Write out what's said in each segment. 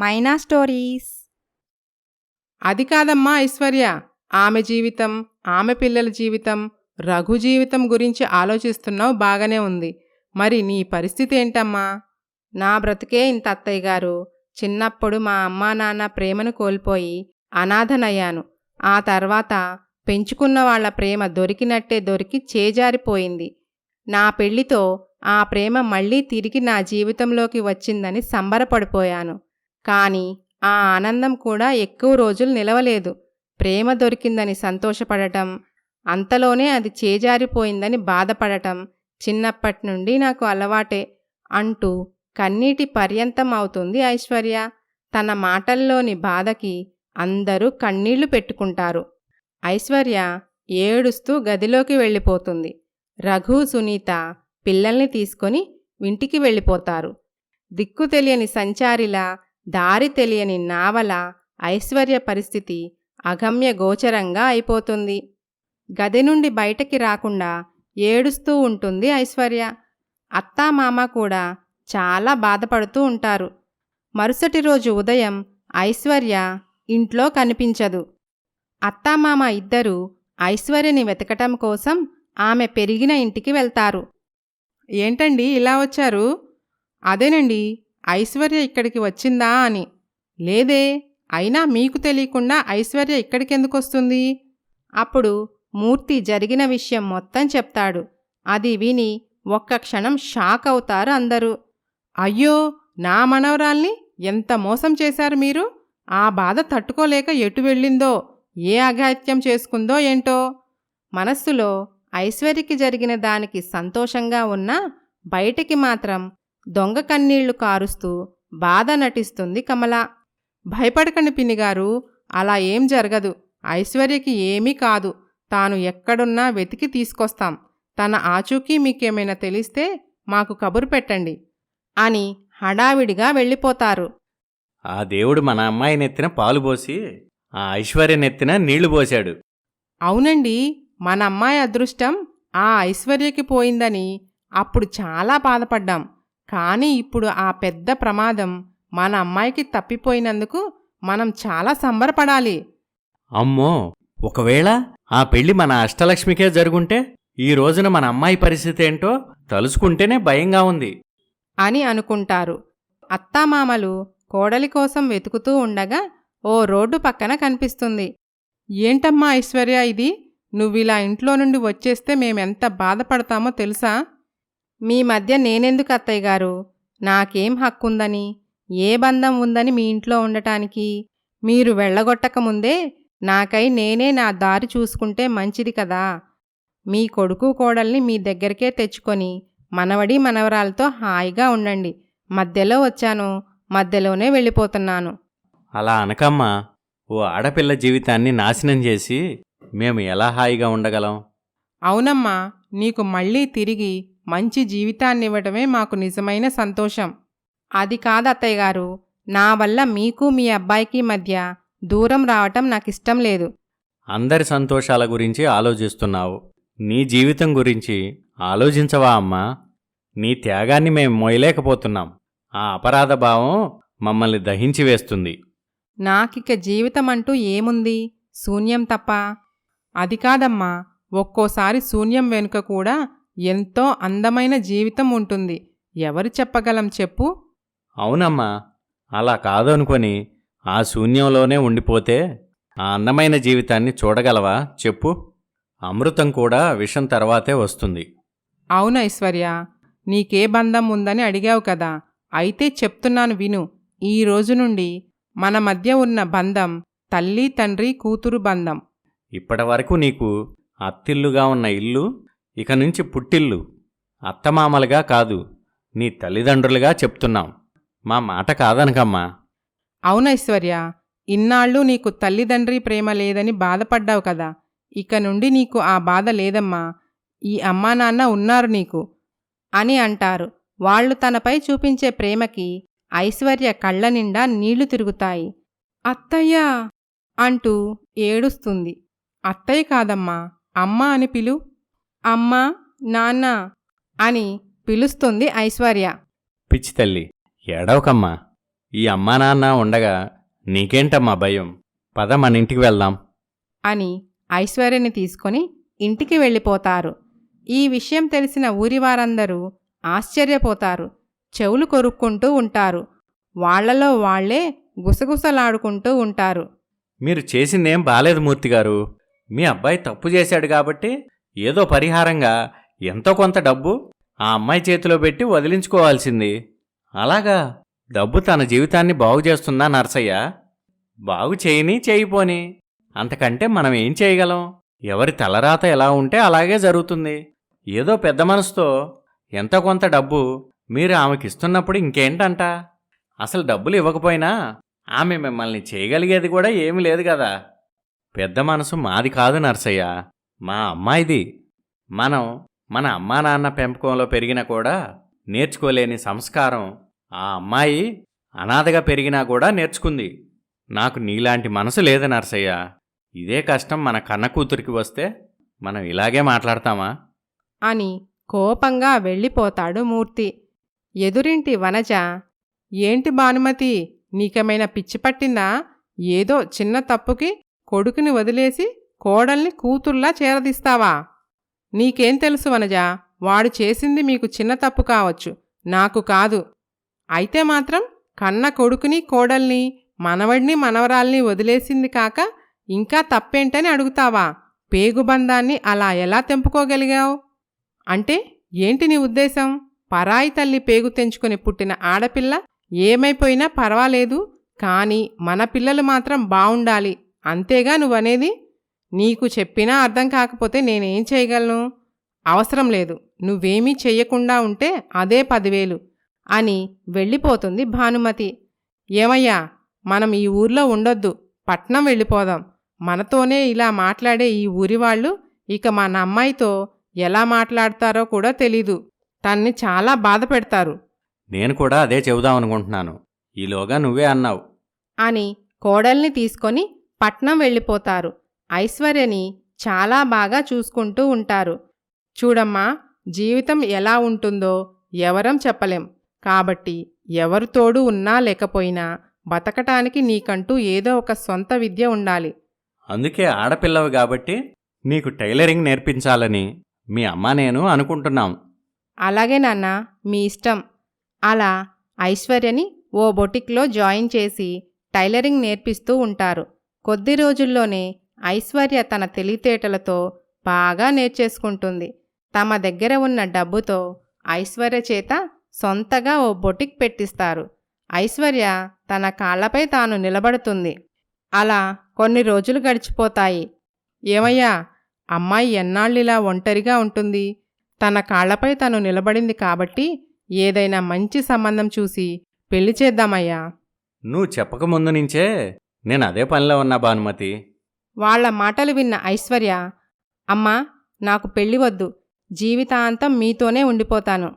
మైనా stories అది కాదమ్మా ఐశ్వర్య. ఆమె జీవితం ఆమె పిల్లల జీవితం రఘు జీవితం గురించి ఆలోచిస్తున్నావు బాగానే ఉంది. మరి నీ పరిస్థితి ఏంటమ్మా? నా బ్రతికే ఇంత అత్తయ్య గారు. చిన్నప్పుడు మా అమ్మా నాన్న ప్రేమను కోల్పోయి అనాథనయ్యాను. ఆ తర్వాత పెంచుకున్న వాళ్ళ ప్రేమ దొరికినట్టే దొరికి చేజారిపోయింది. నా పెళ్ళితో ఆ ప్రేమ మళ్ళీ తిరిగి నా జీవితంలోకి వచ్చిందని సంబరపడిపోయాను. కానీ ఆ ఆనందం కూడా ఎక్కువ రోజులు నిలవలేదు. ప్రేమ దొరికిందని సంతోషపడటం అంతలోనే అది చేజారిపోయిందని బాధపడటం చిన్నప్పటి నుండి నాకు అలవాటే అంటూ కన్నీటి పర్యంతం అవుతుంది ఐశ్వర్య. తన మాటల్లోని బాధకి అందరూ కన్నీళ్ళు పెట్టుకుంటారు. ఐశ్వర్య ఏడుస్తూ గదిలోకి వెళ్ళిపోతుంది. రఘు సునీత పిల్లల్ని తీసుకొని ఇంటికి వెళ్ళిపోతారు. దిక్కు తెలియని సంచారిలా దారి తెలియని నావల ఐశ్వర్య పరిస్థితి అగమ్య గోచరంగా అయిపోతుంది. గది నుండి బయటకి రాకుండా ఏడుస్తూ ఉంటుంది ఐశ్వర్య. అత్తామామ కూడా చాలా బాధపడుతూ ఉంటారు. మరుసటి రోజు ఉదయం ఐశ్వర్య ఇంట్లో కనిపించదు. అత్తామామ ఇద్దరూ ఐశ్వర్యని వెతకటం కోసం ఆమె పెరిగిన ఇంటికి వెళ్తారు. ఏంటండి ఇలా వచ్చారు? అదేనండి ఐశ్వర్య ఇక్కడికి వచ్చిందా అని. లేదే అయినా మీకు తెలియకుండా ఐశ్వర్య ఇక్కడికెందుకు వస్తుంది అప్పుడు మూర్తి జరిగిన విషయం మొత్తం చెప్తాడు. అది విని ఒక్క క్షణం షాక్ అవుతారు అందరూ. అయ్యో నా మనవరాల్ని ఎంత మోసం చేశారు మీరు? ఆ బాధ తట్టుకోలేక ఎటు వెళ్ళిందో ఏ అఘాత్యం చేసుకుందో ఏంటో? మనస్సులో ఐశ్వర్యకి జరిగిన దానికి సంతోషంగా ఉన్నా బయటికి మాత్రం దొంగ కన్నీళ్ళు కారుస్తూ బాధ నటిస్తుంది కమల. భయపడకండి పిన్నిగారు అలా ఏం జరగదు. ఐశ్వర్యకి ఏమీ కాదు. తాను ఎక్కడున్నా వెతికి తీసుకొస్తాం. తన ఆచూకీ మీకేమైనా తెలిస్తే మాకు కబురు పెట్టండి అని హడావిడిగా వెళ్ళిపోతారు. ఆ దేవుడు మన అమ్మాయి నెత్తిన పాలు పోసి ఆ ఐశ్వర్య నెత్తిన నీళ్ళు పోశాడు. అవునండి మన అమ్మాయి అదృష్టం ఆ ఐశ్వర్యకి పోయిందని అప్పుడు చాలా బాధపడ్డాం. కానీ ఇప్పుడు ఆ పెద్ద ప్రమాదం మన అమ్మాయికి తప్పిపోయినందుకు మనం చాలా సంబరపడాలి. అమ్మో! ఒకవేళ ఆ పెళ్ళి మన అష్టలక్ష్మికే జరుగుంటే ఈ రోజున మన అమ్మాయి పరిస్థితి ఏంటో తలుచుకుంటేనే భయంగా ఉంది. అని అనుకుంటారు. అత్తామామలు కోడలి కోసం వెతుకుతూ ఉండగా ఓ రోడ్డు పక్కన కనిపిస్తుంది. ఏంటమ్మా ఐశ్వర్య ఇది? నువ్విలా ఇంట్లో నుండి వచ్చేస్తే మేమెంత బాధపడతామో తెలుసా? మీ మధ్య నేనెందుకు అత్తయ్య గారు? నాకేం హక్కుందని? ఏ బంధం ఉందని మీ ఇంట్లో ఉండటానికి? మీరు వెళ్ళగొట్టక ముందే నాకై నేనే నా దారి చూసుకుంటే మంచిది కదా? మీ కొడుకు కోడల్ని మీ దగ్గరికే తెచ్చుకొని మనవడి మనవరాలతో హాయిగా ఉండండి. మధ్యలో వచ్చాను. మధ్యలోనే వెళ్ళిపోతున్నాను. అలా అనకమ్మా. ఓ ఆడపిల్ల జీవితాన్ని నాశనం చేసి మేము ఎలా హాయిగా ఉండగలం? అవునమ్మా. నీకు మళ్ళీ తిరిగి మంచి జీవితాన్నివ్వటమే మాకు నిజమైన సంతోషం. అది కాదు అత్తయ్య గారు. నా వల్ల మీకు మీ అబ్బాయికి మధ్య దూరం రావటం నాకిష్టం లేదు. అందరి సంతోషాల గురించి ఆలోచిస్తున్నావు. నీ జీవితం గురించి ఆలోచించవా అమ్మా? నీ త్యాగాన్ని మేము మోయలేకపోతున్నాం. ఆ అపరాధ భావం మమ్మల్ని దహించి వేస్తుంది. నాకిక జీవితం అంటూ ఏముంది? శూన్యం తప్ప? అది కాదమ్మా. ఒక్కోసారి శూన్యం వెనుక కూడా ఎంతో అందమైన జీవితం ఉంటుంది. ఎవరు చెప్పగలం చెప్పు? అవునమ్మా అలా కాదనుకొని ఆ శూన్యంలోనే ఉండిపోతే ఆ అందమైన జీవితాన్ని చూడగలవా చెప్పు? అమృతం కూడా విషం తర్వాతే వస్తుంది. అవును ఐశ్వర్య నీకే బంధం ఉందని అడిగావు కదా. అయితే చెప్తున్నాను విను. ఈ రోజు నుండి మన మధ్య ఉన్న బంధం తల్లి తండ్రి కూతురు బంధం. ఇప్పటివరకు నీకు అత్తిల్లుగా ఉన్న ఇల్లు ఇక నుంచి పుట్టిల్లు. అత్తమామలుగా కాదు నీ తల్లిదండ్రులుగా చెప్తున్నాం. మా మాట కాదనకమ్మా. అవును ఐశ్వర్య? ఇన్నాళ్ళు నీకు తల్లిదండ్రి ప్రేమ లేదని బాధపడ్డావు కదా. ఇక నుండి నీకు ఆ బాధ లేదమ్మా. ఈ అమ్మా నాన్న ఉన్నారు నీకు అని అంటారు. వాళ్ళు తనపై చూపించే ప్రేమకి ఐశ్వర్య కళ్ళ నిండా నీళ్ళు తిరుగుతాయి. అత్తయ్యా! అంటూ ఏడుస్తుంది. అత్తయ్య కాదమ్మా అమ్మ అని పిలు అమ్మా నాన్న అని పిలుస్తుంది ఐశ్వర్య. పిచ్చి తల్లి ఏడవకమ్మా. ఈ అమ్మా నాన్న ఉండగా నీకేంటమ్మా భయం? పద మన ఇంటికి వెళ్దాం. అని ఐశ్వర్యని తీసుకొని ఇంటికి వెళ్ళిపోతారు. ఈ విషయం తెలిసిన ఊరి వారందరూ ఆశ్చర్యపోతారు. చెవులు కొరుక్కుంటూ ఉంటారు. వాళ్ళలో వాళ్ళే గుసగుసలాడుకుంటూ ఉంటారు. మీరు చేసిందేం బాలేదు మూర్తి గారు మీ అబ్బాయి తప్పు చేశాడు కాబట్టి ఏదో పరిహారంగా ఎంతో కొంత డబ్బు ఆ అమ్మాయి చేతిలో పెట్టి వదిలించుకోవాల్సింది. అలాగా? డబ్బు తన జీవితాన్ని బాగు చేస్తుందా నర్సయ్య? బాగు చేయని చేయిపోని అంతకంటే మనం ఏం చేయగలం? ఎవరి తలరాత ఎలా ఉంటే అలాగే జరుగుతుంది. ఏదో పెద్ద మనసుతో ఎంతో కొంత డబ్బు మీరు ఆమెకిస్తున్నప్పుడు ఇంకేంటంట? అసలు డబ్బులు ఇవ్వకపోయినా ఆమె మిమ్మల్ని చేయగలిగేది కూడా ఏమీ లేదు కదా. పెద్ద మనసు మాది కాదు నర్సయ్య. మా అమ్మాయిది. మనం మన అమ్మా నాన్న పెంపకంలో పెరిగినా కూడా నేర్చుకోలేని సంస్కారం ఆ అమ్మాయి అనాథగా పెరిగినా కూడా నేర్చుకుంది. నాకు నీలాంటి మనసు లేదు నర్సయ్య. ఇదే కష్టం మన కన్న కూతురికి వస్తే మనం ఇలాగే మాట్లాడతామా? అని కోపంగా వెళ్ళిపోతాడు మూర్తి. ఎదురింటి వనజ ఏంటి భానుమతి నీకేమైనా పిచ్చి పట్టిందా? ఏదో చిన్న తప్పుకి కొడుకుని వదిలేసి కోడల్ని కూతుర్లా చేరదీస్తావా? నీకేం తెలుసు వనజ వాడు చేసింది మీకు చిన్న తప్పు కావచ్చు నాకు కాదు. అయితే మాత్రం కన్న కొడుకుని కోడల్ని మనవడిని మనవరాల్ని వదిలేసింది కాక ఇంకా తప్పేంటని అడుగుతావా? పేగుబంధాన్ని అలా ఎలా తెంపుకోగలిగావు? అంటే ఏంటి నీ ఉద్దేశం? పరాయి తల్లి పేగు తెంచుకుని పుట్టిన ఆడపిల్ల ఏమైపోయినా పర్వాలేదు కానీ మన పిల్లలు మాత్రం బావుండాలి. అంతేగా నువ్వనేది? నీకు చెప్పినా అర్థం కాకపోతే నేనేం చేయగలను? అవసరం లేదు. నువ్వేమీ చెయ్యకుండా ఉంటే అదే పదివేలు అని వెళ్ళిపోతుంది భానుమతి. ఏమయ్యా మనం ఈ ఊర్లో ఉండొద్దు. పట్నం వెళ్ళిపోదాం. మనతోనే ఇలా మాట్లాడే ఈ ఊరి వాళ్ళు ఇక మన అమ్మాయితో ఎలా మాట్లాడతారో కూడా తెలీదు. తన్ని చాలా బాధ పెడతారు. నేను కూడా అదే చెబుదాం అనుకుంటున్నాను. ఈలోగా నువ్వే అన్నావు. అని కోడల్ని తీసుకొని పట్నం వెళ్ళిపోతారు. ఐశ్వర్యని చాలా బాగా చూసుకుంటూ ఉంటారు. చూడమ్మా జీవితం ఎలా ఉంటుందో ఎవరం చెప్పలేం. కాబట్టి ఎవరు తోడు ఉన్నా లేకపోయినా బతకటానికి నీకంటూ ఏదో ఒక సొంత విద్య ఉండాలి. అందుకే ఆడపిల్లవి కాబట్టి నీకు టైలరింగ్ నేర్పించాలని మీ అమ్మ నేను అనుకుంటున్నాం. అలాగే నాన్న మీ ఇష్టం. అలా ఐశ్వర్యని ఓ బొటిక్లో జాయిన్ చేసి టైలరింగ్ నేర్పిస్తూ ఉంటారు. కొద్ది రోజుల్లోనే ఐశ్వర్య తన తెలివితేటలతో బాగా నేర్చేసుకుంటుంది. తమ దగ్గర ఉన్న డబ్బుతో ఐశ్వర్య చేత సొంతగా ఓ బొటిక్ పెట్టిస్తారు. ఐశ్వర్య తన కాళ్ళపై తాను నిలబడుతుంది. అలా కొన్ని రోజులు గడిచిపోతాయి. ఏమయ్యా అమ్మాయి ఎన్నాళ్ళిలా ఒంటరిగా ఉంటుంది? తన కాళ్ళపై తను నిలబడింది కాబట్టి ఏదైనా మంచి సంబంధం చూసి పెళ్ళి చేద్దామయ్యా. నువ్వు చెప్పకముందు నుంచే నేను అదే పనిలో ఉన్నా భానుమతి. వాళ్ళ మాటలు విన్న ఐశ్వర్య అమ్మా నాకు పెళ్ళి వద్దు. జీవితాంతం మీతోనే ఉండిపోతాను.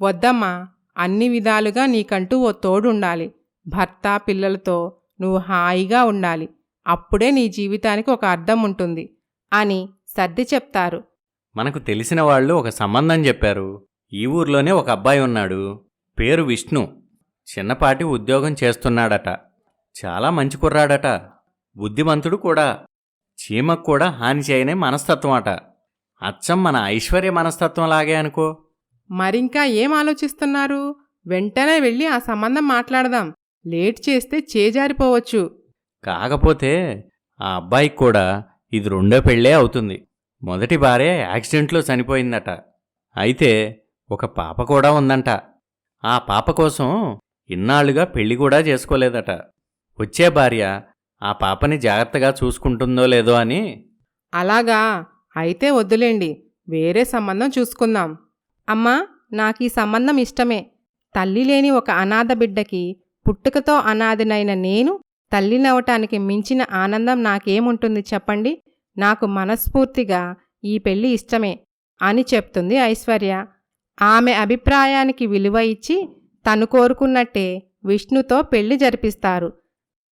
వద్దమ్మా అన్ని విధాలుగా నీకంటూ ఓ తోడు ఉండాలి భర్త పిల్లలతో నువ్వు హాయిగా ఉండాలి. అప్పుడే నీ జీవితానికి ఒక అర్థం ఉంటుంది అని సర్ది చెప్తారు. మనకు తెలిసిన వాళ్ళు ఒక సంబంధం చెప్పారు. ఈ ఊర్లోనే ఒక అబ్బాయి ఉన్నాడు. పేరు విష్ణు. చిన్నపాటి ఉద్యోగం చేస్తున్నాడట. చాలా మంచి కుర్రాడట. బుద్ధిమంతుడు కూడా. చీమకు కూడా హాని చేయని మనస్తత్వం అట అచ్చం మన ఐశ్వర్య మనస్తత్వం లాగే అనుకో. మరింకా ఏం ఆలోచిస్తున్నారు? వెంటనే వెళ్ళి ఆ సంబంధం మాట్లాడదాం. లేట్ చేస్తే చేజారిపోవచ్చు. కాకపోతే ఆ అబ్బాయికి కూడా ఇది రెండో పెళ్ళే అవుతుంది. మొదటి భార్య యాక్సిడెంట్లో చనిపోయిందట. అయితే ఒక పాప కూడా ఉందంట. ఆ పాప కోసం ఇన్నాళ్ళుగా పెళ్ళి కూడా చేసుకోలేదట. వచ్చే భార్య ఆ పాపని జాగ్రత్తగా చూసుకుంటుందో లేదో అని. అలాగా. అయితే వద్దులేండి. వేరే సంబంధం చూసుకుందాం. అమ్మా నాకు ఈ సంబంధం ఇష్టమే. తల్లి లేని ఒక అనాథ బిడ్డకి పుట్టుకతో అనాథనైన నేను తల్లినవటానికి మించిన ఆనందం నాకేముంటుంది చెప్పండి? నాకు మనస్ఫూర్తిగా ఈ పెళ్ళి ఇష్టమే అని చెప్తుంది ఐశ్వర్య. ఆమె అభిప్రాయానికి విలువ ఇచ్చి తను కోరుకున్నట్టే విష్ణుతో పెళ్ళి జరిపిస్తారు.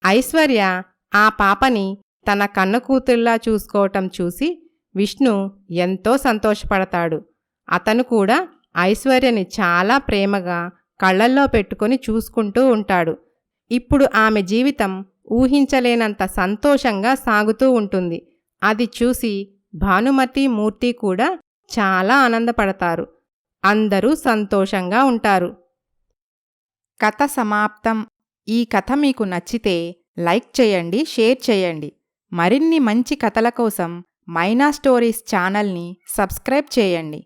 ఐశ్వర్య ఆ పాపని తన కన్న కూతుర్లా చూసుకోవటం చూసి విష్ణు ఎంతో సంతోషపడతాడు. అతను కూడా ఐశ్వర్యని చాలా ప్రేమగా కళ్ళల్లో పెట్టుకొని చూసుకుంటూ ఉంటాడు. ఇప్పుడు ఆమె జీవితం ఊహించలేనంత సంతోషంగా సాగుతూ ఉంటుంది. అది చూసి భానుమతి మూర్తి కూడా చాలా ఆనందపడతారు. అందరూ సంతోషంగా ఉంటారు. కథ సమాప్తం. ఈ కథ మీకు నచ్చితే లైక్ చేయండి షేర్ చేయండి. మరిన్ని మంచి కథల కోసం మైనా స్టోరీస్ ఛానల్ని సబ్స్క్రైబ్ చేయండి.